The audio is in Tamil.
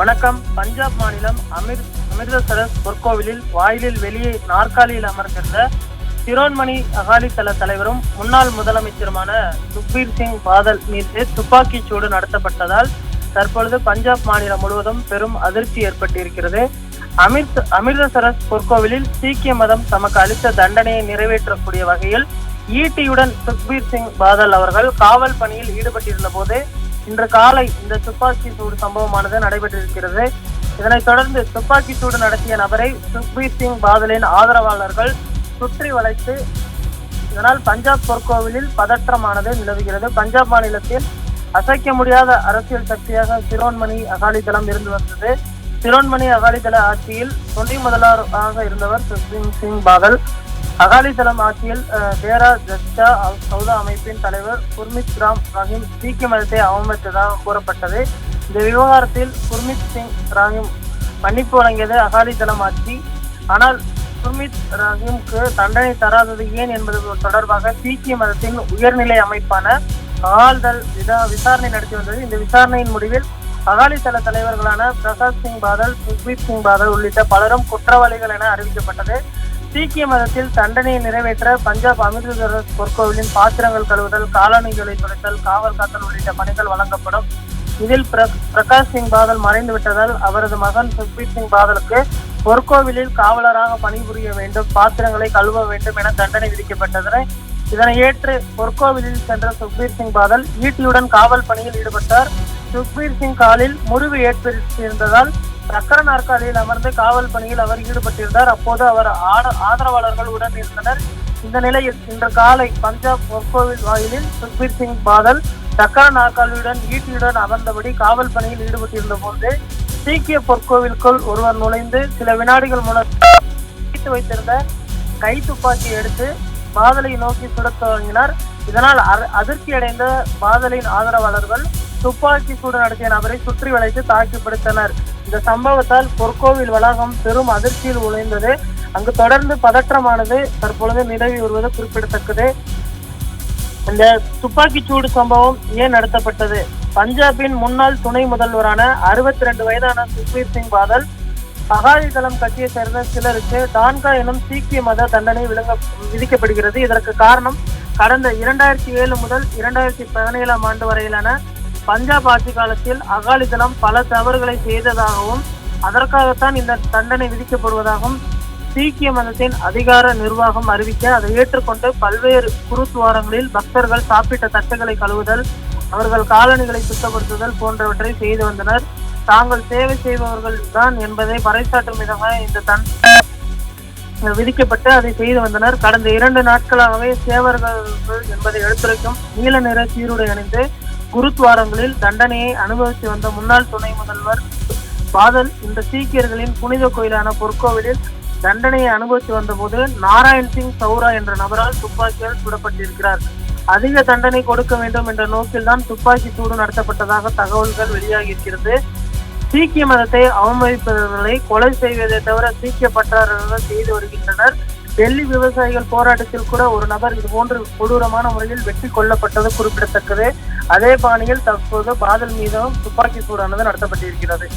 வணக்கம். பஞ்சாப் மாநிலம் அமிர் அமிர்தசரஸ் பொற்கோவிலில் வாயிலில் வெளியே நாற்காலியில் அமர்ந்திருந்த சிரோன்மணி அகாலிதள தலைவரும் முன்னாள் முதலமைச்சருமான சுக்பீர் சிங் பாதல் மீது துப்பாக்கிச் சூடு நடத்தப்பட்டதால் தற்பொழுது பஞ்சாப் மாநிலம் முழுவதும் பெரும் அதிர்ச்சி ஏற்பட்டிருக்கிறது. அமிர்த அமிர்தசரஸ் பொற்கோவிலில் சீக்கிய மதம் தமக்கு அளித்த தண்டனையை நிறைவேற்றக்கூடிய வகையில் ஈட்டியுடன் சுக்பீர் சிங் பாதல் அவர்கள் காவல் பணியில் ஈடுபட்டிருந்த போது இன்று காலை இந்த துப்பாக்கி சூடு சம்பவமானது நடைபெற்றிருக்கிறது. இதனைத் தொடர்ந்து துப்பாக்கி சூடு நடத்திய நபரை சுக்பீர் சிங் பாதலின் ஆதரவாளர்கள் சுற்றி வளைத்து இதனால் பஞ்சாப் பொற்கோவிலில் பதற்றமானது நிலவுகிறது. பஞ்சாப் மாநிலத்தில் அசைக்க முடியாத அரசியல் சக்தியாக சிரோன்மணி அகாலிதளம் இருந்து வந்தது. சிரோன்மணி அகாலிதள ஆட்சியில் துணை முதல்வராக இருந்தவர் சுக்பீர் சிங் பாதல். அகாலிதளம் ஆட்சியில் தேரா ஜஸ்டா சௌதா அமைப்பின் தலைவர் குர்மித் ராம் ரஹீம் சீக்கிய மதத்தை அவமதித்ததாக கூறப்பட்டது. இந்த விவகாரத்தில் குர்மித் சிங் ராஹிம் மன்னிப்பு வழங்கியது அகாலிதளம் ஆட்சி. ஆனால் குர்மித் ரஹீம்க்கு தண்டனை தராதது ஏன் என்பது தொடர்பாக சீக்கிய மதத்தின் உயர்நிலை அமைப்பான ஆழ்தல் விதா விசாரணை நடத்தி வந்தது. இந்த விசாரணையின் முடிவில் அகாலிதள தலைவர்களான பிரசாத் சிங் பாதல் சுக்பீர் சிங் பாதல் உள்ளிட்ட பலரும் குற்றவாளிகள் என அறிவிக்கப்பட்டது. சீக்கிய மதத்தில் தண்டனையை நிறைவேற்ற பஞ்சாப் அமிர்தசரஸ் பொற்கோவிலின் பாத்திரங்கள் கழுவுதல் காலணிகளை துடைத்தல் காவல் காத்தல் உள்ளிட்ட பணிகள் வழங்கப்படும். இதில் பிரகாஷ் சிங் பாதல் மறைந்து விட்டதால் அவரது மகன் சுக்பீர் சிங் பாதலுக்கு பொற்கோவிலில் காவலராக பணிபுரிய வேண்டும் பாத்திரங்களை கழுவ வேண்டும் என தண்டனை விதிக்கப்பட்டதனை இதனை ஏற்று பொற்கோவிலில் சென்ற சுக்பீர் சிங் பாதல் ஈட்டியுடன் காவல் பணியில் ஈடுபட்டார். சுக்பீர் சிங் காலில் முறிவு ஏற்பட்டிருந்ததால் சக்கர நாற்காலியில் அமர்ந்து காவல் பணியில் அவர் ஈடுபட்டிருந்தார். அப்போது அவர் ஆதரவாளர்கள் உடன் இருந்தனர். இந்த நிலையில் இன்று காலை பஞ்சாப் பொற்கோவில் வாயிலில் சுக்பீர் சிங் பாதல் சக்கர நாற்காலியுடன் ஈட்டியுடன் அமர்ந்தபடி காவல் பணியில் ஈடுபட்டிருந்த போது சீக்கிய பொற்கோவிலுக்குள் ஒருவர் நுழைந்து சில வினாடிகள் மூலம் வைத்து வைத்திருந்த கை துப்பாக்கி எடுத்து பாதலை நோக்கி சுடத் தொடங்கினார். இதனால் அதிர்ச்சி அடைந்த பாதலின் ஆதரவாளர்கள் துப்பாக்கி சூடு நடத்திய நபரை சுற்றி வளைத்து தாக்கி பிடித்தனர் இந்த சம்பவத்தால் பொற்கோவில் வளாகம் பெரும் அதிர்ச்சியில் உழைந்தது அங்கு தொடர்ந்து பதற்றமானது தற்பொழுது நிலவி வருவது குறிப்பிடத்தக்கது. இந்த துப்பாக்கிச் சூடு சம்பவம் ஏன் நடத்தப்பட்டது? பஞ்சாபின் முன்னாள் துணை முதல்வரான அறுபத்தி ரெண்டு வயதான சுக்பீர் சிங் பாதல் அகாலிதளம் கட்சியை சேர்ந்த சிலருக்கு டான்கா எனும் சீக்கிய மத தண்டனை விளங்க விதிக்கப்படுகிறது. இதற்கு காரணம் கடந்த இரண்டாயிரத்தி ஏழு முதல் இரண்டாயிரத்தி பதினேழாம் ஆண்டு வரையிலான பஞ்சாப் ஆட்சி காலத்தில் அகாலிதளம் பல தவறுகளை செய்ததாகவும் அதற்காகத்தான் இந்த தண்டனை விதிக்கப்படுவதாகவும் சீக்கிய மதத்தின் அதிகார நிர்வாகம் அறிவிக்க அதை ஏற்றுக்கொண்டு பல்வேறு குருத்வாரங்களில் பக்தர்கள் சாப்பிட்ட தட்டுகளை கழுவுதல் அவர்கள் காலணிகளை சுத்தப்படுத்துதல் போன்றவற்றை செய்து வந்தனர். தாங்கள் சேவை செய்பவர்கள் தான் என்பதை பறைசாற்றும் விதமாக இந்த தன் விதிக்கப்பட்டு அதை செய்து வந்தனர். கடந்த இரண்டு நாட்களாகவே சேவர்கள் என்பதை எடுத்துரைக்கும் நீல நிற சீருடை அணிந்து குருத்வாரங்களில் தண்டனையை அனுபவித்து வந்த முன்னாள் துணை முதல்வர் பாதல் இந்த சீக்கியர்களின் புனித கோயிலான பொற்கோவிலில் தண்டனையை அனுபவித்து வந்தபோது நாராயண் சிங் சௌரா என்ற நபரால் துப்பாக்கியால் சுடப்பட்டிருக்கிறார். அதிக தண்டனை கொடுக்க வேண்டும் என்ற நோக்கில்தான் துப்பாக்கி சூடு நடத்தப்பட்டதாக தகவல்கள் வெளியாகியிருக்கிறது சீக்கிய மதத்தை அவமதிப்பவர்களை கொலை செய்வதை தவிர சீக்கிய பற்றாளர்கள் செய்து வருகின்றனர். டெல்லி விவசாயிகள் போராட்டத்தில் கூட ஒரு நபர் இது போன்று கொடூரமான முறையில் வெட்டி கொல்லப்பட்டது குறிப்பிடத்தக்கது. அதே பாணியில் தற்போது பாதல் மீதும் துப்பாக்கி சூடானது நடத்தப்பட்டிருக்கிறது.